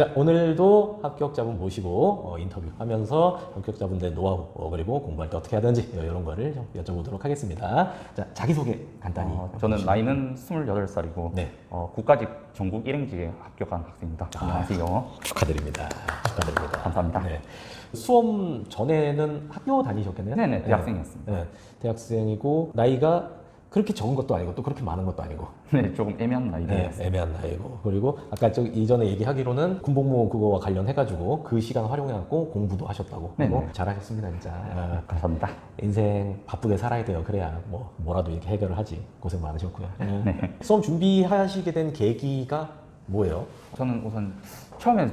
자, 오늘도 합격자분 모시고 어, 인터뷰하면서 합격자분들의 노하우 어, 그리고 공부할 때 어떻게 해야 되는지 어, 이런 거를 좀 여쭤보도록 하겠습니다. 자, 자기소개 간단히. 어, 저는. 나이는 28살이고 네. 어, 국가직 전국 1행지에 합격한 학생입니다. 아. 안녕하세요. 축하드립니다. 축하드립니다. 감사합니다. 네. 수험 전에는 학교 다니셨겠네요? 네네, 대학생이었습니다. 네, 대학생이고 나이가 그렇게 적은 것도 아니고 또 그렇게 많은 것도 아니고 네, 조금 애매한 네, 나이대였습니다. 애매한 나이고 그리고 아까 저 이전에 얘기하기로는 군복무 그거와 관련해가지고 그 시간 활용해갖고 공부도 하셨다고 네네. 그리고 잘하셨습니다 진짜 아, 감사합니다. 인생 바쁘게 살아야 돼요 그래야 뭐 뭐라도 이렇게 해결을 하지 고생 많으셨고요 네. 수험 준비하시게 된 계기가 뭐예요? 저는 우선 처음에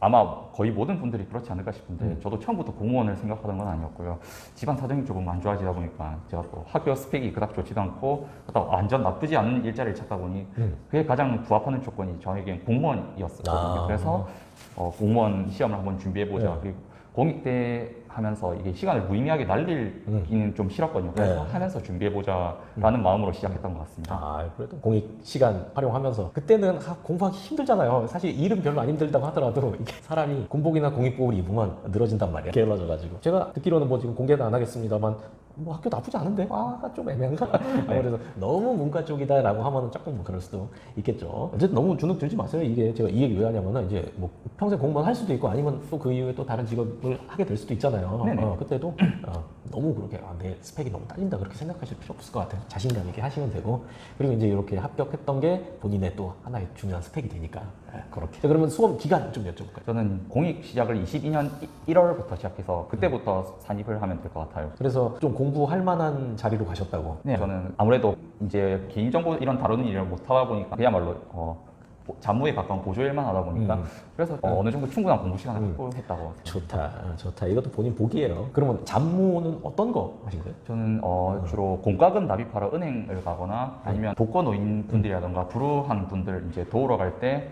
아마 거의 모든 분들이 그렇지 않을까 싶은데 음. 저도 처음부터 공무원을 생각하던 건 아니었고요. 집안 사정이 조금 안 좋아지다 보니까 제가 또 학교 스펙이 그닥 좋지도 않고 그렇다고 완전 나쁘지 않은 일자리를 찾다 보니 음. 그게 가장 부합하는 조건이 저에겐 공무원이었거든요. 아. 그래서 어, 공무원 시험을 한번 준비해보자. 네. 그리고 공익대 하면서 이게 시간을 무의미하게 날리기는 좀 싫었거든요. 그래서 네. 하면서 준비해보자라는 마음으로 시작했던 것 같습니다. 아 그래도 공익 시간 활용하면서 그때는 아, 공부하기 힘들잖아요 사실 일은 별로 안 힘들다고 하더라도 이게 사람이 군복이나 공익복을 입으면 늘어진단 말이야 게을러져가지고 제가 듣기로는 뭐 지금 공개는 안 하겠습니다만 뭐 학교 나쁘지 않은데 아좀 애매한가 그래서 너무 문과 쪽이다라고 하면은 조금 뭐 그럴 수도 있겠죠 어쨌든 너무 주눅 들지 마세요 이게 제가 이 얘기 왜 하냐면은 이제 뭐 평생 공무원 할 수도 있고 아니면 또 그 이후에 또 다른 직업을 하게 될 수도 있잖아요. 어, 그때도 어, 너무 그렇게 아, 내 스펙이 너무 딸린다 그렇게 생각하실 필요 없을 것 같아요. 자신감 있게 하시면 되고 그리고 이제 이렇게 합격했던 게 본인의 또 하나의 중요한 스펙이 되니까 예, 그렇게. 자, 그러면 수험 기간 좀 여쭤볼까요? 저는 공익 시작을 22년 1월부터 시작해서 그때부터 산입을 하면 될 것 같아요. 그래서 좀 공 부할 만한 자리로 가셨다고. 네, 저는 아무래도 이제 개인정보 이런 다루는 일을 못 하다 보니까 그야말로 어, 보- 잡무에 가까운 보조일만 하다 보니까 음. 그래서 어, 느 정도 충분한 공부 시간을 음. 생각합니다. 좋다, 어, 좋다. 이것도 본인 복이에요. 그러면 잡무는 어떤 거 하신 거예요? 저는 어, 주로 공과금 납입하러 은행을 가거나 아니면 독거 노인 분들이라던가 불우한 분들 이제 도우러 갈 때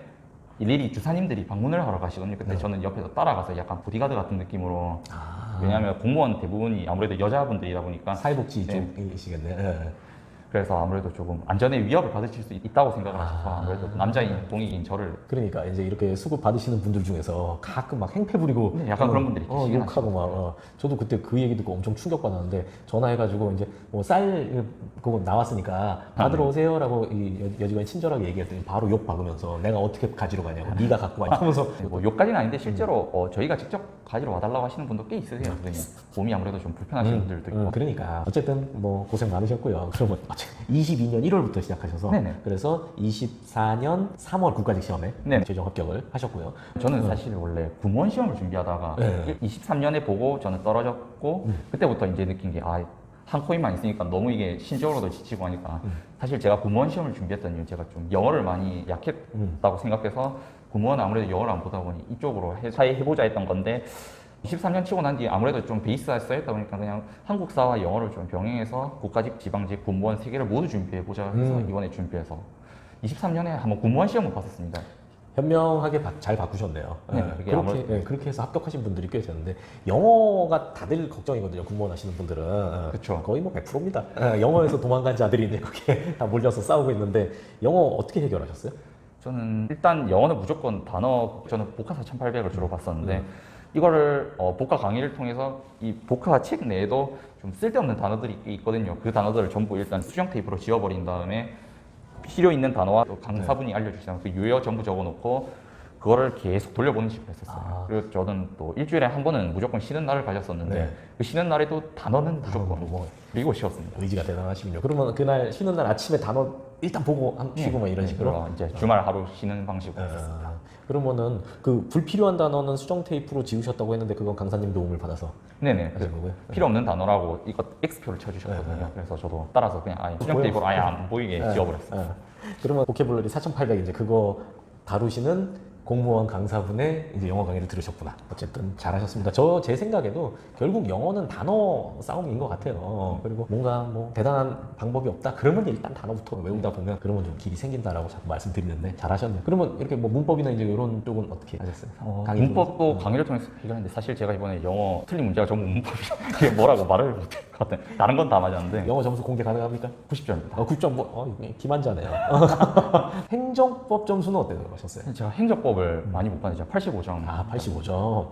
일일이 주사님들이 방문을 하러 가시거든요. 근데 네. 저는 옆에서 따라가서 약간 보디가드 같은 느낌으로 아, 왜냐하면 공무원 대부분이 아무래도 여자분들이다 보니까 사회복지 네. 쪽이시겠네. 예. 그래서 아무래도 조금 안전에 위협을 받으실 수 있다고 생각을 하셔서 아. 아무래도 남자인 공익인 저를 그러니까 이제 이렇게 수급 받으시는 분들 중에서 가끔 막 행패 부리고 네, 약간 어, 그런 분들이 어, 계시긴 욕하고 막 어. 저도 그때 그 얘기 듣고 엄청 충격 받았는데 전화해가지고 이제 뭐쌀 그거 나왔으니까 받으러 아, 네. 오세요라고 이 여- 여직원이 친절하게 얘기했더니 바로 욕 박으면서 내가 어떻게 가지러 가냐고 네가 갖고 와냐 하면서 네, 뭐 욕까지는 아닌데 실제로 어, 저희가 직접 가지러 와달라고 하시는 분도 꽤 있으세요. 그러니 몸이 아무래도 좀 불편하신 분들도 있고 음, 그러니까 어쨌든 뭐 고생 많으셨고요. 그러면 22년 1월부터 시작하셔서 네네. 그래서 24년 3월 국가직 시험에 네. 최종 합격을 하셨고요. 저는 사실 원래 군무원 시험을 준비하다가 네. 23년에 보고 저는 떨어졌고 음. 그때부터 이제 느낀 게 아, 한 코인만 있으니까 너무 이게 신적으로도 지치고 하니까 음. 사실 제가 군무원 시험을 준비했던 이유 제가 좀 영어를 많이 약했다고 생각해서 군무원은 아무래도 영어를 안 보다 보니 이쪽으로 해, 사회 해보자 했던 건데 23년 치고 난 뒤에 아무래도 좀 베이스가 쌓였다 보니까 그냥 한국사와 영어를 좀 병행해서 국가직, 지방직, 군무원 세 개를 모두 준비해보자 해서 음. 이번에 준비해서 23년에 한번 군무원 시험을 봤었습니다. 현명하게 바- 잘 바꾸셨네요. 네, 예, 그게 그렇게 아무래도- 예, 그렇게 해서 합격하신 분들이 꽤 되는데 영어가 다들 걱정이거든요. 군무원 하시는 분들은 예, 그쵸. 거의 뭐 100%입니다. 예, 영어에서 도망간 자들이 이제 거기에 다 몰려서 싸우고 있는데 영어 어떻게 해결하셨어요? 저는 일단 영어는 무조건 단어 저는 복화 4,800을 주로 봤었는데 이거를 어, 복화 강의를 통해서 이 복화 책 내에도 좀 쓸데없는 단어들이 꽤 있거든요. 그 단어들을 전부 일단 수정 테이프로 지워버린 다음에 필요 있는 단어와 또 강사분이 알려주시는 그 유형 전부 적어놓고 그거를 계속 돌려보는 식으로 했었어요. 아. 그리고 저는 또 일주일에 한 번은 무조건 쉬는 날을 가졌었는데 네. 그 쉬는 날에도 단어는 무조건 단어는 뭐- 그리고 쉬었습니다. 의지가 대단하시군요. 그러면 그날 쉬는 날 아침에 단어 일단 보고 한- 쉬고 뭐 이런 식으로. 그리고 이제 주말 하루 쉬는 방식으로 아, 했었습니다. 그러면은 그 불필요한 단어는 수정 테이프로 지우셨다고 했는데 그건 강사님 도움을 받아서 네네. 하신 거고요. 필요 없는 단어라고 이거 X표를 쳐주셨거든요. 네, 네. 그래서 저도 따라서 그냥 아예 수정 보여- 테이프로 아예 안 보이게 예, 지워버렸어요. 예. 그러면 보케블러리 4,800 이제 그거 다루시는 공무원 강사분의 이제 영어 강의를 들으셨구나. 어쨌든 잘하셨습니다. 저 제 생각에도 결국 영어는 단어 싸움인 것 같아요. 그리고 뭔가 뭐 대단한 방법이 없다. 그러면 일단 단어부터 외우다 보면 그러면 좀 길이 생긴다라고 자꾸 말씀드리는데 잘하셨네요. 그러면 이렇게 뭐 문법이나 이제 이런 쪽은 어떻게 하셨어요? 어, 강의 문법도 중에서? 강의를 통해서 해결했는데 사실 제가 이번에 영어 틀린 문제가 전부 문법이 이게 뭐라고 말을 못할 것 같아요. 다른 건 다 맞았는데 영어 점수 공개 가능합니까? 90점입니다. 어, 9점 뭐 어, 기만자네요. 행정법 점수는 어떻게 하셨어요? 제가 행정법 을 행정법을 많이 못 봤는데 제가 85점. 아, 85점.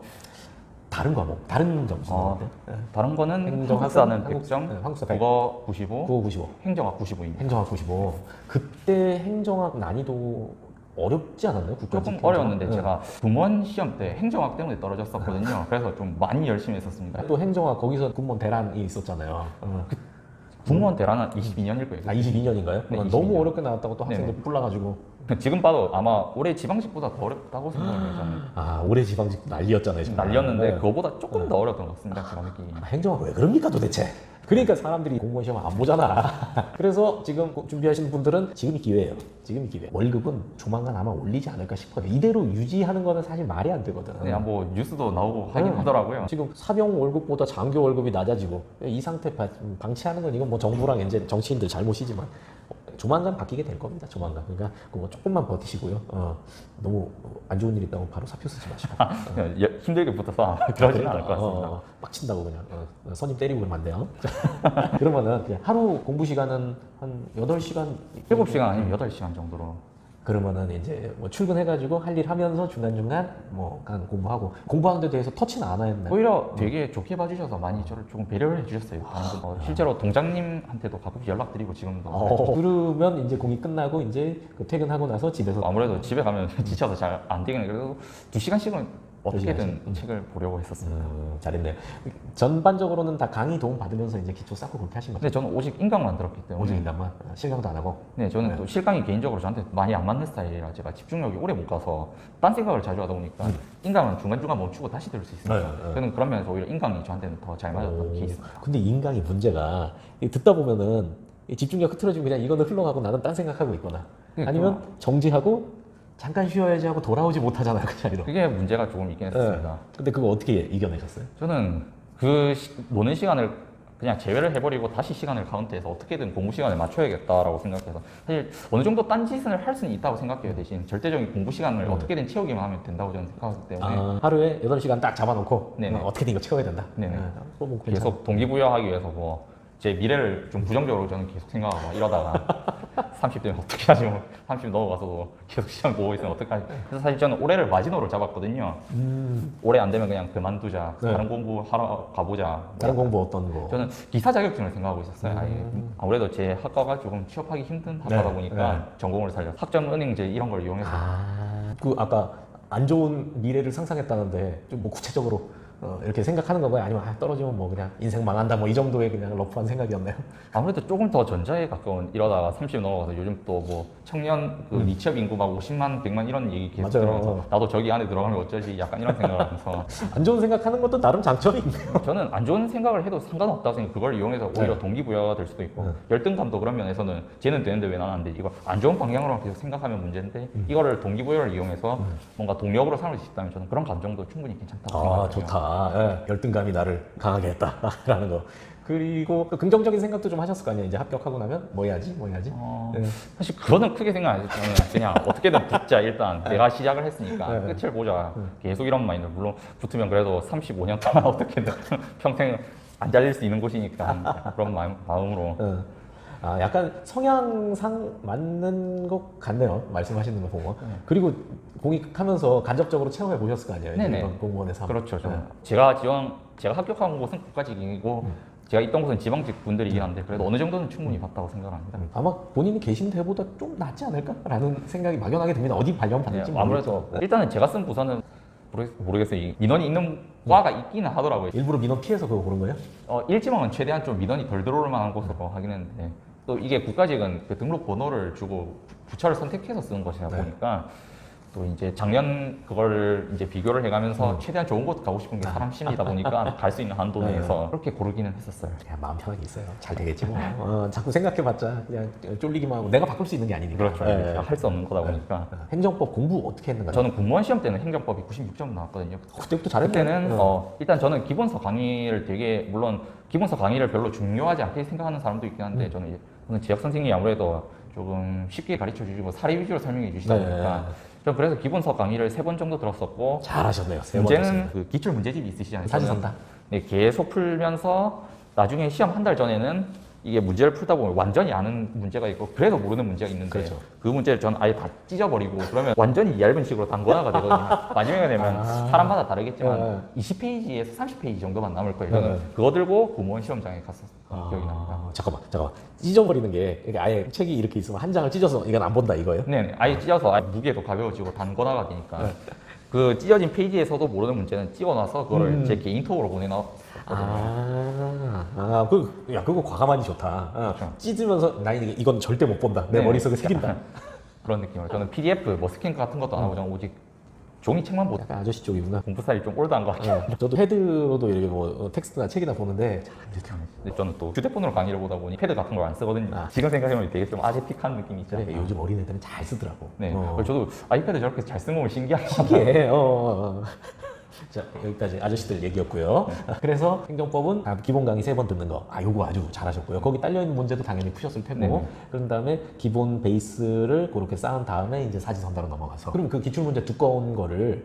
다른 과목, 다른 점수. 어, 네. 다른 거는 행정학은 한국사는 한국- 100점, 네, 한국사 100. 국어 95, 국어 95, 행정학 95입니다. 행정학 95. 그때 행정학 난이도 어렵지 않았나요? 국가직 조금 행정학? 어려웠는데 네. 제가 중원 시험 때 행정학 때문에 떨어졌었거든요. 그래서 좀 많이 열심히 했었습니다. 또 행정학 거기서 군무원 대란이 있었잖아요. 어. 국무원 대란은 22년일 거예요. 아 22년인가요? 네, 너무 22년. 어렵게 나왔다고 또 학생들 불러가지고 지금 봐도 아마 올해 지방직보다 더 어렵다고 생각을 해요. 저는. 아 올해 지방직 난리였잖아요. 정말. 날렸는데 네. 그거보다 조금 더 어려웠던 것 같습니다. 제가 느끼기에. 아, 행정학 왜 그럽니까 도대체? 그러니까 사람들이 공무원 시험 안 보잖아. 그래서 지금 준비하시는 분들은 지금이 기회예요. 지금이 기회. 월급은 조만간 아마 올리지 않을까 싶어요. 이대로 유지하는 거는 사실 말이 안 되거든. 네, 뭐 뉴스도 나오고 하긴 음. 하더라고요. 지금 사병 월급보다 장교 월급이 낮아지고 이 상태 바- 방치하는 건 이건 뭐 정부랑 이제 정치인들 잘못이지만 조만간 바뀌게 될 겁니다. 조만간. 그러니까 그거 조금만 버티시고요. 어, 너무 안 좋은 일 있다고 바로 사표 쓰지 마시고. 그냥 예, 힘들게 붙어서 그러지는 않을 것 같습니다. 어, 어, 빡친다고 그냥 어, 선임 때리고 그러면 안 돼요. 그러면은 그냥 하루 공부 시간은 한 8시간 7시간 아니면 8시간 정도로. 그러면은 이제 뭐 출근해가지고 할 일 하면서 중간중간 뭐 그냥 공부하고 공부하는 데 대해서 터치는 안 했나요? 오히려 되게 좋게 봐주셔서 많이 저를 조금 배려를 해주셨어요. 분. 어, 실제로 동장님한테도 가끔씩 연락드리고 지금도. 어, 그러면 이제 공이 끝나고 이제 그 퇴근하고 나서 집에서 아무래도 집에 가면 지쳐서 잘 안 되긴 해. 그래도 두 시간씩은 어떻게든 두 책을 보려고 했었습니다. 음, 잘했네요. 전반적으로는 다 강의 도움 받으면서 이제 기초 쌓고 그렇게 하신 거죠. 근데 저는 오직 인강만 들었기 때문에. 오직 인간만 실강도 안 하고. 네, 저는 또 실강이 개인적으로 저한테 많이 안 맞는 스타일이라 제가 집중력이 오래 못 가서 딴 생각을 자주 하다 보니까 인강은 중간중간 멈추고 다시 들을 수 있으니까 네, 네. 저는 그런 면에서 오히려 인강이 저한테는 더 잘 맞았던 오, 케이스입니다. 근데 인강이 문제가 이 듣다 보면은 이 집중력 흐트러지고 그냥 이거는 흘러가고 나는 딴 생각하고 있거나 그러니까. 아니면 정지하고 잠깐 쉬어야지 하고 돌아오지 못하잖아요 그 자리로. 그게 문제가 조금 있긴 했습니다. 네. 근데 그거 어떻게 이겨내셨어요? 저는 그 시- 노는 시간을 그냥 제외를 해버리고 다시 시간을 카운트해서 어떻게든 공부 시간을 맞춰야겠다라고 생각해서 사실 어느 정도 딴짓을 할 수는 있다고 생각해요 대신 절대적인 공부 시간을 어떻게든 채우기만 하면 된다고 저는 생각하기 때문에 음. 아, 하루에 8시간 딱 잡아놓고 네네. 어, 어떻게든 이거 채워야 된다. 네네. 네. 그거 뭐. 계속 동기부여하기 위해서 뭐 제 미래를 좀 부정적으로 저는 계속 생각하고 막 이러다가 30대면 어떻게 하지 뭐 30 넘어가서도 계속 시험 보고 있으면 어떡하지 그래서 사실 저는 올해를 마지노로 잡았거든요 음, 올해 안 되면 그냥 그만두자 네. 다른 공부하러 가보자 뭐 다른 공부 어떤 거? 저는 기사 자격증을 생각하고 있었어요. 음. 아무래도 제 학과가 조금 취업하기 힘든 학과다 네, 보니까 네. 전공을 살려 학점 은행제 이런 걸 이용해서 아, 그 아까 안 좋은 미래를 상상했다는데 좀 뭐 구체적으로 어, 이렇게 생각하는 건가요? 아니면 아, 떨어지면 뭐 그냥 인생 망한다 뭐 이 정도의 그냥 러프한 생각이었나요? 아무래도 조금 더 전자에 가까운 이러다가 30 넘어가서 요즘 또 뭐 청년 그 미취업 인구 막 50만, 100만 이런 얘기 계속 음. 맞아요. 들어서 나도 저기 안에 들어가면 어쩌지 약간 이런 생각을 하면서 안 좋은 생각하는 것도 나름 장점이 있네요. 저는 안 좋은 생각을 해도 상관없다고 생각 그걸 이용해서 오히려 네. 동기부여가 될 수도 있고 네. 열등감도 그런 면에서는 쟤는 되는데 왜 나는 안 돼? 이거 안 좋은 방향으로 계속 생각하면 문제인데 음. 이거를 동기부여를 이용해서 뭔가 동력으로 삼을 수 있다면 저는 그런 감정도 충분히 괜찮다고 아 생각해요. 좋다. 예, 열등감이 나를 강하게 했다라는 거. 그리고 또 긍정적인 생각도 좀 하셨을 거 아니에요. 이제 합격하고 나면 뭐 해야지, 뭐 해야지. 어, 네. 사실 그거는 크게 생각 안 했어요. 저는 그냥 어떻게든 붙자 일단 내가 시작을 했으니까 네. 끝을 보자. 계속 이런 마인드. 물론 붙으면 그래도 35년 동안 어떻게든 평생 안 잘릴 수 있는 곳이니까 그런 마음, 마음으로 어. 아, 약간 성향상 맞는 것 같네요. 말씀하시는 거 보고. 그리고 공익하면서 간접적으로 체험해 보셨을 거 아니에요. 네네. 공무원에서. 그렇죠. 네. 제가 지원 제가 합격한 곳은 국가직이고 음. 제가 있던 곳은 지방직 분들이긴 한데 그래도 어느 정도는 충분히 봤다고 생각합니다. 아마 본인이 계신 데보다 좀 낫지 않을까라는 생각이 막연하게 듭니다. 어디 발령 받을지 네, 아무래도 모르겠지만. 일단은 제가 쓴 부서는 모르겠, 모르겠어요. 이 민원이 있는 과가 있기는 하더라고요. 일부러 민원 피해서 그거 고른 거예요? 어, 일지망은 최대한 좀 민원이 덜 들어올 만한 곳으로 하긴 했는데 또 이게 국가직은 그 등록 번호를 주고 부처를 선택해서 쓰는 것이다 네. 보니까 또 이제 작년 그걸 이제 비교를 해가면서 최대한 좋은 곳 가고 싶은 게 사람 심리다 보니까 갈 수 있는 한도 네. 내에서 그렇게 고르기는 했었어요. 그냥 마음 편하게 있어요. 잘 되겠지 뭐. 어, 자꾸 생각해봤자 그냥 쫄리기만 하고 내가 바꿀 수 있는 게 아니니까. 그렇죠. 예. 할수 없는 거다 보니까 행정법 공부 어떻게 했는가? 저는 공무원 시험 때는 행정법이 96점 나왔거든요. 그때부터 잘했네. 그때는 어. 어, 일단 저는 기본서 강의를 되게 물론 기본서 강의를 별로 중요하지 않게 생각하는 사람도 있긴 음. 한데 저는 이제 저는 지역 선생님이 아무래도 조금 쉽게 가르쳐 주시고 사례 위주로 설명해 주시다 네. 보니까 저 는 그래서 기본서 강의를 세 번 정도 들었었고 잘하셨네요. 세번 문제는. 그 기출 문제집이. 사진 저는 산다. 네, 계속 풀면서 나중에 시험 한 달 전에는 이게 문제를 풀다 보면 완전히 아는 문제가 있고 그래도 모르는 문제가 있는데 그렇죠. 그 문제를 저는 아예 다 찢어버리고 그러면 완전히 얇은 식으로 단권화가 되거든요. 마지막에 되면 아. 사람마다 다르겠지만 네. 20페이지에서 30페이지 정도만 남을 거예요. 네. 그거 들고 공무원 시험장에 갔었던 기억이 납니다. 아, 잠깐만, 잠깐만. 찢어버리는 게 이게 아예 책이 이렇게 있으면 한 장을 찢어서 이건 안 본다 이거예요? 네, 네. 아예 찢어서 아예 무게도 가벼워지고 단권화가 되니까 그 찢어진 페이지에서도 모르는 문제는 찍어놔서 그거를 음. 제 개인 톡으로 보내놨거든요. 아, 아, 그, 야, 그거 과감하니 좋다. 아, 그렇죠. 찢으면서 나 이게 이건 절대 못 본다. 내 네. 머릿속에 새긴다. 그런 느낌으로 저는 PDF 뭐 스캔 같은 것도 안 하고 저는 오직 종이책만 보고 약간 아저씨 쪽이구나. 공부 스타일이 좀 올드한 것 같아요. 어, 저도 패드로도 이렇게 뭐 어, 텍스트나 책이나 보는데 잘 안 읽혀. 근데 저는 또 휴대폰으로 강의를 보다 보니 패드 같은 걸 안 쓰거든요. 아. 지금 생각해보면 되게 좀 아재틱한 느낌이 있죠. 그래, 요즘 어린애들은 잘 쓰더라고. 네. 어. 그래서 저도 아이패드 저렇게 잘 쓴 거면 신기하게 신기해. 어, 어, 어. 자, 여기까지 아저씨들 얘기였고요. 네. 그래서 행정법은 아, 기본 강의 세 번 듣는 거. 아, 요거 아주 잘하셨고요. 거기 딸려있는 문제도 당연히 푸셨을 테고. 네. 그런 다음에 기본 베이스를 그렇게 쌓은 다음에 이제 사지선다로 넘어가서. 그럼 그 기출문제 두꺼운 거를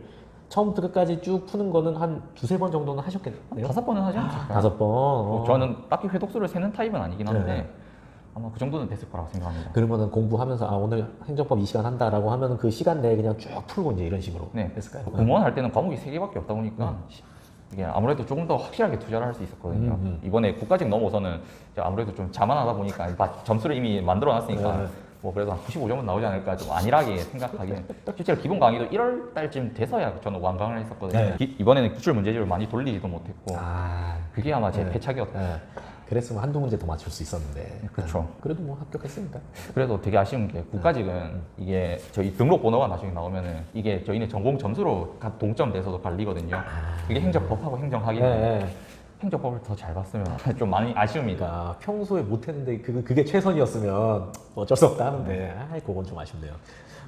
처음부터 끝까지 쭉 푸는 거는 한 두세 번 정도는 하셨겠네요? 다섯 번은 하지 않을까요? 다섯 번. 어. 저는 딱히 회독수를 세는 타입은 아니긴 한데 네. 아마 그 정도는 됐을 거라고 생각합니다. 그러면은 공부하면서 아 오늘 행정법 이 시간 한다라고 하면은 그 시간 내에 그냥 쭉 풀고 이제 이런 식으로 네. 했을까요? 공무원 할 때는 과목이 세 개밖에 없다 보니까 이게 아무래도 조금 더 확실하게 투자를 할 수 있었거든요. 음, 음. 이번에 국가직 넘어서는 이제 아무래도 좀 자만하다 보니까 마- 점수를 이미 만들어 놨으니까 네. 뭐 그래도 한 95점은 나오지 않을까 좀 안일하게 생각하기는 실제로 기본 강의도 1월 달쯤 돼서야 저는 완강을 했었거든요. 네. 기- 이번에는 기출 문제집을 많이 돌리지도 못했고 아 그게 아마 제 네. 패착이었다. 네. 그랬으면 한두 문제 더 맞출 수 있었는데. 그쵸. 그래도 뭐 합격했으니까. 그래도 되게 아쉬운 게 국가직은 이게 저희 등록 번호가 나중에 나오면은 이게 저희는 전공 점수로 각 동점돼서도 갈리거든요. 그게 행정법하고 행정학인데 네. 네. 행정법을 더 잘 봤으면 좀 많이 아쉬움이다. 그러니까 평소에 못했는데 그, 그게 최선이었으면 어쩔 수 없다 하는데 아 그건 좀 아쉽네요.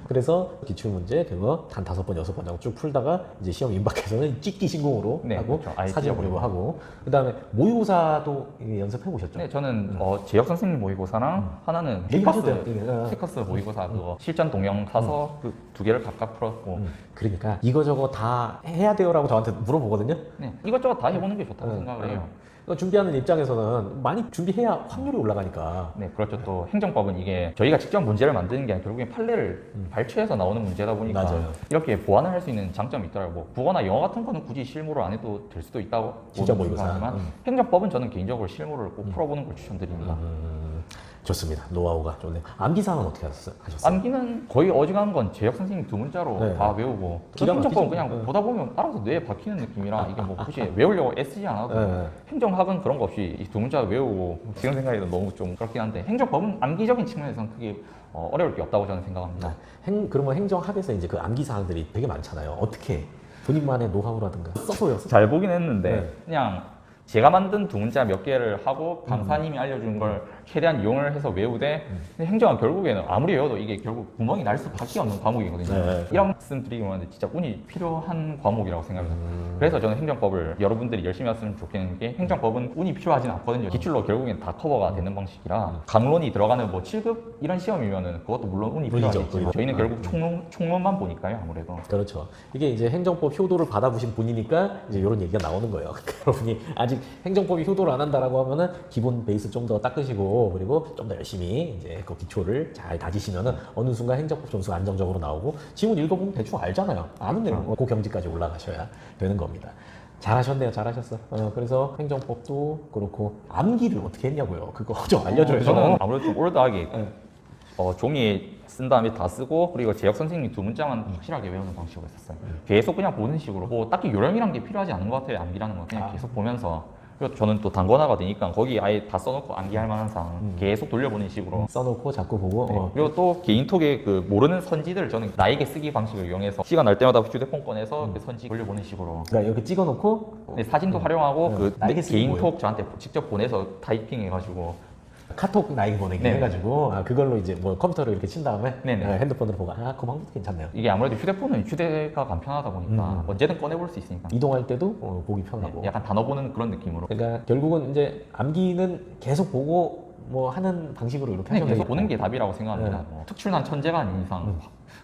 그래서 기출문제 그거 한 다섯 번 여섯 번 하고 쭉 풀다가 이제 시험 임박해서는 찍기 신공으로 네, 하고 그렇죠. 아예 사진 보려고. 하고 그다음에 모의고사도 연습해 보셨죠? 네, 저는 어, 제역 선생님 모의고사랑 하나는 얘기하셔도 피커스 돼요. 예, 예. 피커스 모의고사 그거 실전 동영 사서 그 두 개를 각각 풀었고 음, 그러니까 이거저거 다 해야 돼요라고 저한테 물어보거든요. 네, 이것저것 다 해보는 게 좋다고 음, 생각을 해요. 준비하는 입장에서는 많이 준비해야 확률이 올라가니까. 네, 그렇죠. 또 행정법은 이게 저희가 직접 문제를 만드는 게 아니라 결국엔 판례를 발췌해서 나오는 문제다 보니까 음. 맞아요. 이렇게 보완을 할 수 있는 장점이 있더라고요. 뭐 국어나 영어 같은 거는 굳이 실무를 안 해도 될 수도 있다고 진짜 모의고사. 생각하지만 음. 행정법은 저는 개인적으로 실무를 꼭 풀어보는 걸 추천드립니다. 음, 좋습니다. 노하우가 좋네. 암기사항은 어떻게 하셨어요? 하셨어요? 암기는 거의 어지간한 건 제역 선생님 두 문자로 네. 다 외우고 기가 행정법은. 그냥 네. 보다 보면 알아서 뇌에 박히는 느낌이라 이게 뭐 굳이 외우려고 애쓰지 않아도 네. 행정학은 그런 거 없이 이 두 문자 외우고 지금 생각해도 너무 좀 그렇긴 한데 행정법은 암기적인 측면에서는 크게 어, 어려울 게 없다고 저는 생각합니다. 행, 그러면 행정학에서 이제 그 암기 사항들이 되게 많잖아요. 어떻게 본인만의 노하우라든가 써서요. 잘 보긴 했는데 네. 그냥 제가 만든 두 문자 몇 개를 하고 강사님이 알려준 걸 최대한 이용을 해서 외우되 근데 행정은 결국에는 아무리 외워도 이게 결국 구멍이 날 수밖에 없는 과목이거든요. 네. 이런 말씀 드리기 원하는데 진짜 운이 필요한 과목이라고 생각합니다. 음. 그래서 저는 행정법을 여러분들이 열심히 했으면 좋겠는 게 행정법은 운이 필요하진 않거든요. 기출로 결국엔 다 커버가 되는 방식이라 강론이 들어가는 뭐 7급 이런 시험이면은 그것도 물론 운이 운이죠, 필요하겠지만 운이죠. 저희는 아, 결국 총론, 총론만 보니까요 아무래도. 그렇죠. 이게 이제 행정법 효도를 받아보신 분이니까 이제 이런 얘기가 나오는 거예요. 여러분이 아직 행정법이 효도를 안 한다라고 하면은 기본 베이스 좀 더 닦으시고 그리고 좀 더 열심히 이제 그 기초를 잘 다지시면은 어느 순간 행정법 점수가 안정적으로 나오고 지문 읽어보면 대충 알잖아요. 아는 내용. 그 경지까지 올라가셔야 되는 겁니다. 잘하셨네요. 잘하셨어. 어, 그래서 행정법도 그렇고 암기를 어떻게 했냐고요. 그거 좀 알려줘요. 저는 아무래도 좀 올드하게 네. 어, 종이에 쓴 다음에 다 쓰고 그리고 제역 선생님 두 문자만 확실하게 외우는 방식으로 했었어요. 계속 그냥 보는 식으로 뭐 딱히 요령이란 게 필요하지 않은 것 같아요. 암기라는 건 그냥 아. 계속 보면서 그리고 저는 또 단권화가 되니까 거기 아예 다 써놓고 암기할 만한 사항 계속 돌려보는 식으로. 써놓고 자꾸 보고 네. 어, 그리고 또 개인톡에 그 모르는 선지들 저는 나에게 쓰기 방식을 이용해서 시간 날 때마다 휴대폰 꺼내서 그 선지 돌려보는 식으로. 그러니까 이렇게 찍어놓고? 네, 사진도 활용하고 네. 그 나에게 쓰기 개인톡 저한테 직접 보내서 타이핑 해가지고 카톡 나에게 보내기 네. 해가지고 아, 그걸로 이제 뭐 컴퓨터를 이렇게 친 다음에 네네. 아, 핸드폰으로 보고 아 그 방법도 괜찮네요. 이게 아무래도 휴대폰은 휴대가 간편하다 보니까 음. 언제든 꺼내볼 수 있으니까 이동할 때도 어, 보기 편하고. 네, 약간 단어 보는 그런 느낌으로 그러니까 결국은 이제 암기는 계속 보고 뭐 하는 방식으로 이렇게 하시면 계속. 보는 게 답이라고 생각합니다. 네. 뭐 특출난 천재가 아닌 이상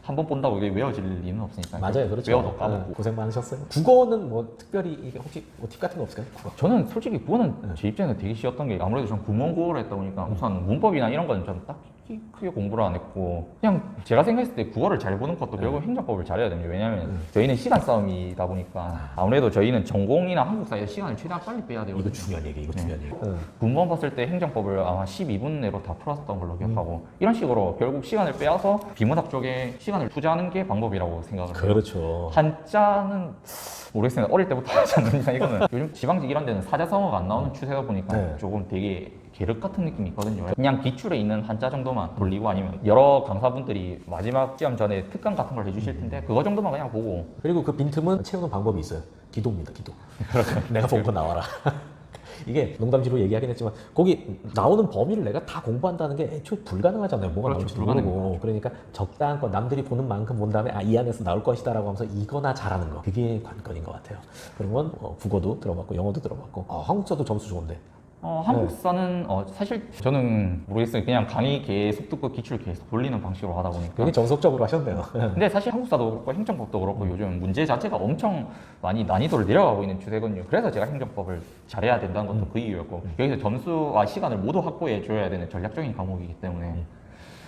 한 번 본다고 이게 외워질 리는 없으니까 맞아요, 그렇죠. 외워도 까먹고 네, 고생 많으셨어요. 국어는 뭐 특별히 이게 혹시 뭐 팁 같은 거 없을까요? 국어. 저는 솔직히 그거는 네. 제 입장에서 되게 쉬웠던 게 아무래도 전 국문 국어를 했다 보니까 우선 문법이나 이런 거는 좀 딱 히 크게 공부를 안 했고 그냥 제가 생각했을 때 국어를 잘 보는 것도 네. 결국 행정법을 잘해야 됩니다. 왜냐하면 저희는 시간 싸움이다 보니까 아무래도 저희는 전공이나 한국사에서 시간을 최대한 빨리 빼야 되거든요. 이거 중요한 얘기, 이거 네. 중요한 얘기. 응. 군번 봤을 때 행정법을 아마 12분 내로 다 풀었던 걸로 기억하고 이런 식으로 결국 시간을 빼앗아 비문학 쪽에 시간을 투자하는 게 방법이라고 생각을 해요. 그렇죠. 한자는 모르겠습니다. 어릴 때부터 하지 않는 이상 이거는 요즘 지방직 이런 데는 사자성어가 안 나오는 추세다 보니까 네. 조금 되게 계륵 같은 느낌이 있거든요. 그냥 기출에 있는 한자 정도만 돌리고 아니면 여러 강사분들이 마지막 시험 전에 특강 같은 걸 해주실 텐데 그거 정도만 그냥 보고 그리고 그 빈틈은 채우는 방법이 있어요. 기도입니다, 기도. 내가 본 거 나와라. 이게 농담지로 얘기하긴 했지만 거기 나오는 범위를 내가 다 공부한다는 게 애초에 불가능하잖아요. 뭐가 그렇죠, 나올지. 모르고. 그러니까 적당한 거 남들이 보는 만큼 본 다음에 아, 이 안에서 나올 것이다 라고 하면서 이거나 잘하는 거. 그게 관건인 것 같아요. 그러면 어, 국어도 들어봤고 영어도 들어봤고 어, 한국사도 점수 좋은데. 어, 한국사는 어, 사실 저는 모르겠어요. 그냥 강의 계속 듣고 기출 계속 돌리는 방식으로 하다 보니까 굉장히 정석적으로 하셨네요. 근데 사실 한국사도 그렇고 행정법도 그렇고 요즘 문제 자체가 엄청 많이 난이도를 내려가고 있는 추세거든요. 그래서 제가 행정법을 잘해야 된다는 것도 그 이유였고 여기서 점수와 시간을 모두 확보해 줘야 되는 전략적인 과목이기 때문에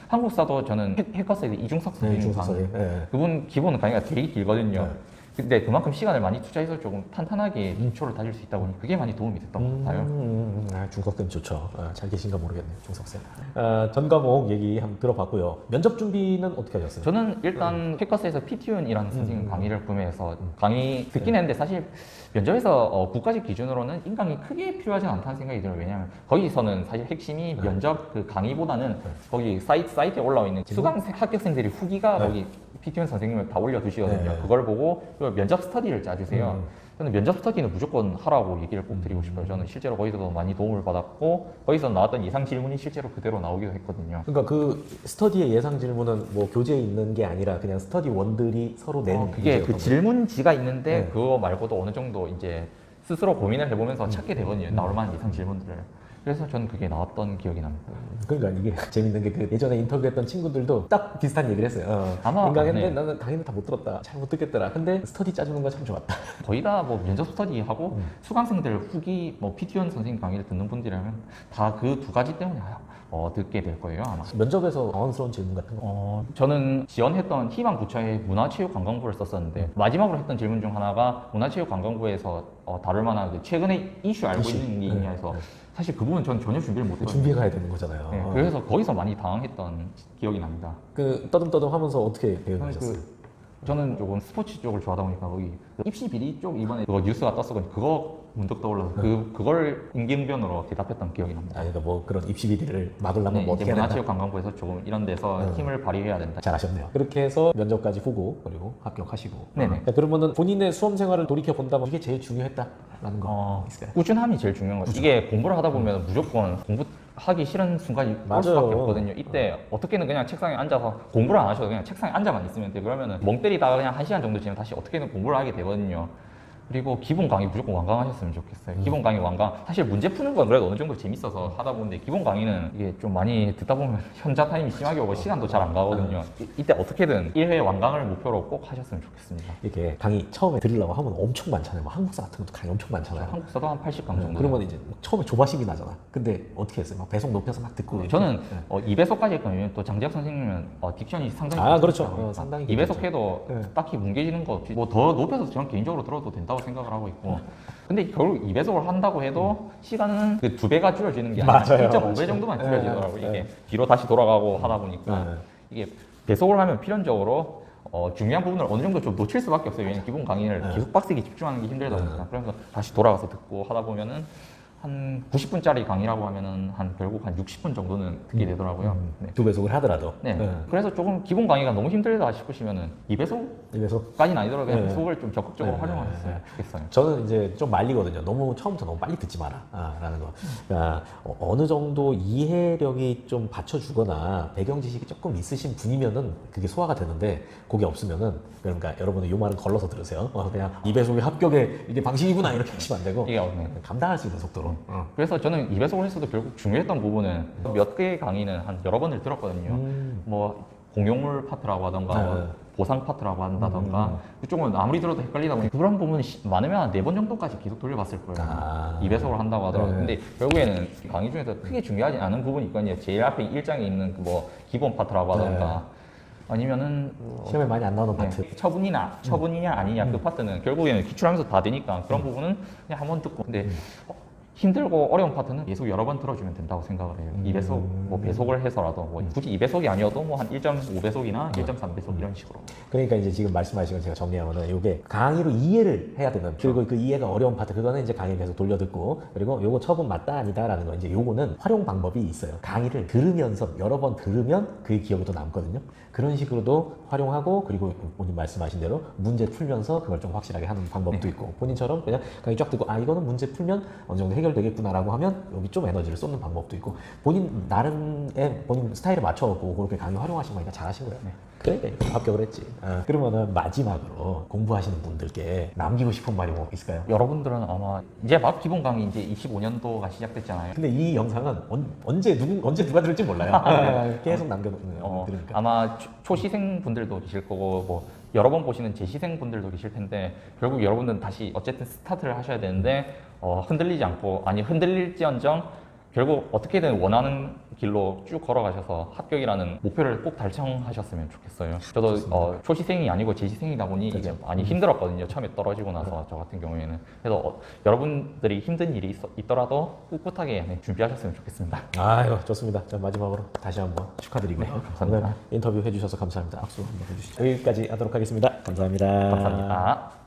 한국사도 저는 해- 해커스의 이중석 네, 강의 선생님. 네. 그분 기본 강의가 되게 길거든요. 네. 근데 그만큼 시간을 많이 투자해서 조금 탄탄하게 기초를 다질 수 있다 보니 그게 많이 도움이 됐던 것 같아요. 음, 아, 중석쌤 좋죠. 아, 잘 계신가 모르겠네요, 중석쌤. 아, 전 과목 얘기 한번 들어봤고요. 면접 준비는 어떻게 하셨어요? 저는 일단 캐커스에서 피티윤이라는 선생님 강의를 구매해서 강의 듣긴 했는데 사실 면접에서 어, 국가직 기준으로는 인강이 크게 필요하지 않다는 생각이 들어요. 왜냐하면 거기서는 사실 핵심이 면접 그 강의보다는 거기 사이트, 사이트에 올라와 있는 수강 합격생들이 후기가 네. 거기 피티윤 선생님을 다 올려두시거든요. 네. 그걸 보고 그 면접 스터디를 짜주세요. 음. 저는 면접 스터디는 무조건 하라고 얘기를 꼭 드리고 싶어요. 저는 실제로 거기서도 많이 도움을 받았고 거기서 나왔던 예상 질문이 실제로 그대로 나오기도 했거든요. 그러니까 그 스터디의 예상 질문은 뭐 교재에 있는 게 아니라 그냥 스터디 원들이 서로 낸 어, 그게 그 질문지가 있는데 네. 그거 말고도 어느 정도 이제 스스로 고민을 해보면서 음. 찾게 되거든요. 나올 만한 예상 질문들을. 그래서 저는 그게 나왔던 기억이 납니다. 그러니까 이게 재밌는 게 그 예전에 인터뷰했던 친구들도 딱 비슷한 얘기를 했어요. 어, 아마, 인강했는데 네. 나는 강의는 다 못 들었다. 잘 못 듣겠더라. 근데 스터디 짜주는 건 참 좋았다. 거의 다 뭐 면접 스터디하고 음. 수강생들 후기 뭐 피티원 선생님 강의를 듣는 분들이라면 다 그 두 가지 때문에 어, 듣게 될 거예요 아마. 면접에서 당황스러운 질문 같은 거. 어, 저는 지원했던 희망구차의 문화체육관광부를 썼었는데 마지막으로 했던 질문 중 하나가 문화체육관광부에서 어, 다룰 만한 그 최근에 이슈 알고 이슈. 있는 게 네, 있냐해서 사실 그 부분 전 전혀 준비를 못했거든요. 준비해 가야 되는 거잖아요. 네, 어. 그래서 거기서 많이 당황했던 기억이 납니다. 그 떠듬떠듬 하면서 어떻게 배우셨어요? 그 저는 조금 스포츠 쪽을 좋아하다 보니까 거기 그 입시 비리 쪽 이번에 그거 뉴스가 떴었거든요. 그거 문득 떠올라서 그 그걸 임기응변으로 대답했던 기억이 납니다. 아, 그러니까 뭐 그런 입시 비리를 막으려면 네, 뭐 이제 어떻게 해야 된다. 문화체육관광부에서 조금 이런 데서 네. 힘을 발휘해야 된다. 잘하셨네요. 그렇게 해서 면접까지 후고 그리고 합격하시고. 네네. 자, 그러면은 본인의 수험 생활을 돌이켜 본다면 이게 제일 중요했다라는 거 어, 있어요? 꾸준함이 제일 중요한 거죠. 이게 공부를 하다 보면 무조건 공부 하기 싫은 순간이 올. 수밖에 없거든요. 이때 어 떻게든 그냥 책상에 앉아서 공부를 안 하셔도 그냥 책상에 앉아만 있으면 돼. 그러면은 멍 때리다가 그냥 한 시간 정도 지나면 다시 어떻게든 공부를 하게 되거든요. 되거든요. 그리고 기본 강의 무조건 완강하셨으면 좋겠어요. 음. 기본 강의 완강. 사실 문제 푸는 건 그래도 어느 정도 재밌어서 하다 보는데 기본 강의는 이게 좀 많이 듣다 보면 현자 타임이 심하게 오고 시간도 잘 안 가거든요. 이- 이때 어떻게든 1회 완강을 목표로 꼭 하셨으면 좋겠습니다. 이렇게 강의 처음에 들으려고 하면 엄청 많잖아요. 뭐 한국사 같은 것도 강의 엄청 많잖아요. 한국사도 한 80강 네, 정도. 그러면 이제 막 처음에 조바심이 나잖아. 근데 어떻게 했어요? 막 배속 높여서 막 듣고. 저는 네. 어, 2배속까지 했거든요. 또 장재혁 선생님은 어, 딕션이 상당히 아, 그렇죠. 어, 상당히 2배속 해도 네. 딱히 뭉개지는 거 없이 뭐 더 높여서 저는 개인적으로 들어도 된다고 생각을 하고 있고 근데 결국 2배속을 한다고 해도 시간은 그 두 배가 줄여지는 게 아니라 맞아요. 1.5배 맞아요. 정도만 네, 줄여지더라고요. 네. 이게 뒤로 다시 돌아가고 하다 보니까 네. 이게 배속을 하면 필연적으로 어, 중요한 부분을 어느 정도 좀 놓칠 수밖에 없어요. 왜냐면 기본 강의를 네. 계속 빡세게 집중하는 게 힘들다 보니까. 그래서 다시 돌아가서 듣고 하다 보면은 한 90분짜리 강의라고 하면은 한 결국 한 60분 정도는 듣게 되더라고요. 네. 두 배속을 하더라도. 네. 네. 그래서 조금 기본 강의가 너무 힘들다 싶으시면은 2배속 이래서 아니더라도 그냥 네. 배속을 좀 적극적으로 네. 활용하셨으면 좋겠어요. 저는 이제 좀 말리거든요. 너무 처음부터 너무 빨리 듣지 마라. 아, 라는 거. 그러니까 어, 어느 정도 이해력이 좀 받쳐주거나 배경 지식이 조금 있으신 분이면은 그게 소화가 되는데 그게 없으면은 그러니까 여러분은 요 말은 걸러서 들으세요. 어, 그냥 입에속의 합격의 이게 방식이구나 이렇게 하시면 안 되고 이게 없네. 감당할 수 있는 속도로. 어. 그래서 저는 2배속을 했어도 결국 중요했던 부분은 몇 개의 강의는 한 여러 번을 들었거든요. 음. 뭐 공용물 파트라고 하던가 뭐 네. 보상 파트라고 한다던가 음, 그쪽은 아무리 들어도 헷갈리다 보니 그런 부분은 시- 많으면 한네번 정도까지 계속 돌려봤을 거예요. 아. 2배속을 한다고 하더라고요. 네. 근데 결국에는 강의 중에서 크게 중요하지 않은 부분이 있거든요. 제일 앞에 일장에 있는 그뭐 기본 파트라고 하던가 아니면은 뭐 시험에 많이 안 나오는 네, 파트. 처분이나 처분이냐 아니냐 그 파트는 결국에는 기출하면서 다 되니까 그런 부분은 그냥 한번 듣고 근데 어, 힘들고 어려운 파트는 계속 여러 번 들어주면 된다고 생각을 해요. 음. 2배속 뭐 배속을 해서라도 뭐 굳이 2배속이 아니어도 뭐 한 1.5배속이나 1.3배속 이런 식으로 그러니까 이제 지금 말씀하신 걸 제가 정리하면은 이게 강의로 이해를 해야 되는 그리고 그 이해가 어려운 파트 그거는 이제 강의 계속 돌려 듣고 그리고 요거 처분 맞다 아니다라는 거 이제 요거는 활용 방법이 있어요. 강의를 들으면서 여러 번 들으면 그게 기억에 또 남거든요. 그런 식으로도 활용하고 그리고 본인 말씀하신 대로 문제 풀면서 그걸 좀 확실하게 하는 방법도 있고 본인처럼 그냥 강의 쫙 듣고 아 이거는 문제 풀면 어느 정도 해결되겠구나라고 하면 여기 좀 에너지를 쏟는 방법도 있고 본인 나름의 본인 스타일에 맞춰갖고 그렇게 강의 활용하신 거니까 잘하신 거예요. 그러니까 합격을 했지. 아, 그러면은 마지막으로 공부하시는 분들께 남기고 싶은 말이 뭐 있을까요? 여러분들은 아마 이제 막 기본 강의 이제 25년도가 시작됐잖아요. 근데 이 영상은 언, 언제 누구 언제 누가 들을지 몰라요. 아, 계속 남겨놓는 어, 들으니까. 아마 초- 초시생 분들도 계실 거고 뭐 여러 번 보시는 재시생 분들도 계실 텐데 결국 여러분들은 다시 어쨌든 스타트를 하셔야 되는데 어, 흔들리지 않고 아니 흔들릴지언정 결국 어떻게든 원하는 길로 쭉 걸어가셔서 합격이라는 목표를 꼭 달성하셨으면 좋겠어요. 저도 어, 초시생이 아니고 재시생이다 보니 이게 그렇죠. 많이 힘들었거든요. 처음에 떨어지고 나서 저 같은 경우에는 그래서 어, 여러분들이 힘든 일이 있, 더라도 꿋꿋하게 네, 준비하셨으면 좋겠습니다. 아유 좋습니다. 자, 마지막으로 다시 한번 축하드리고요. 네, 감사합니다. 인터뷰 해주셔서 감사합니다. 악수 한번 해주시죠. 여기까지 하도록 하겠습니다. 감사합니다. 감사합니다.